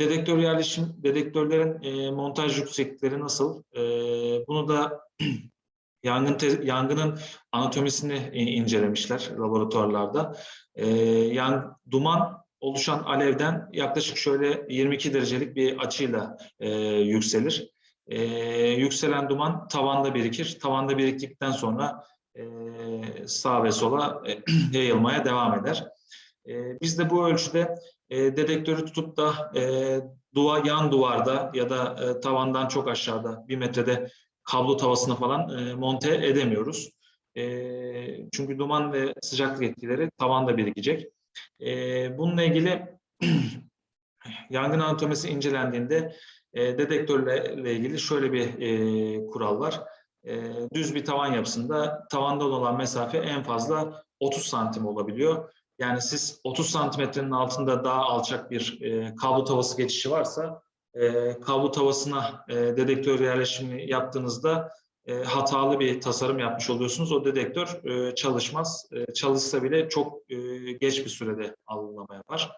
dedektör yerleşim, dedektörlerin e, montaj yükseklikleri nasıl? E, bunu da yangın te- yangının anatomisini e, incelemişler laboratuvarlarda. E, yan, duman oluşan alevden yaklaşık şöyle 22 derecelik bir açıyla e, yükselir. E, yükselen duman tavanda birikir. Tavanda biriktikten sonra e, sağa ve sola e, yayılmaya devam eder. E, biz de bu ölçüde e, dedektörü tutup da e, duva, yan duvarda ya da e, tavandan çok aşağıda bir metrede kablo tavasına falan e, monte edemiyoruz. E, çünkü duman ve sıcaklık etkileri tavanda birikecek. E, bununla ilgili yangın anatomisi incelendiğinde e, dedektörle ilgili şöyle bir e, kural var. E, düz bir tavan yapısında tavandan olan mesafe en fazla 30 santim olabiliyor. Yani siz 30 santimetrenin altında daha alçak bir e, kablo tavası geçişi varsa e, kablo tavasına e, dedektör yerleşimi yaptığınızda e, hatalı bir tasarım yapmış oluyorsunuz. O dedektör e, çalışmaz. E, çalışsa bile çok e, geç bir sürede algılama yapar.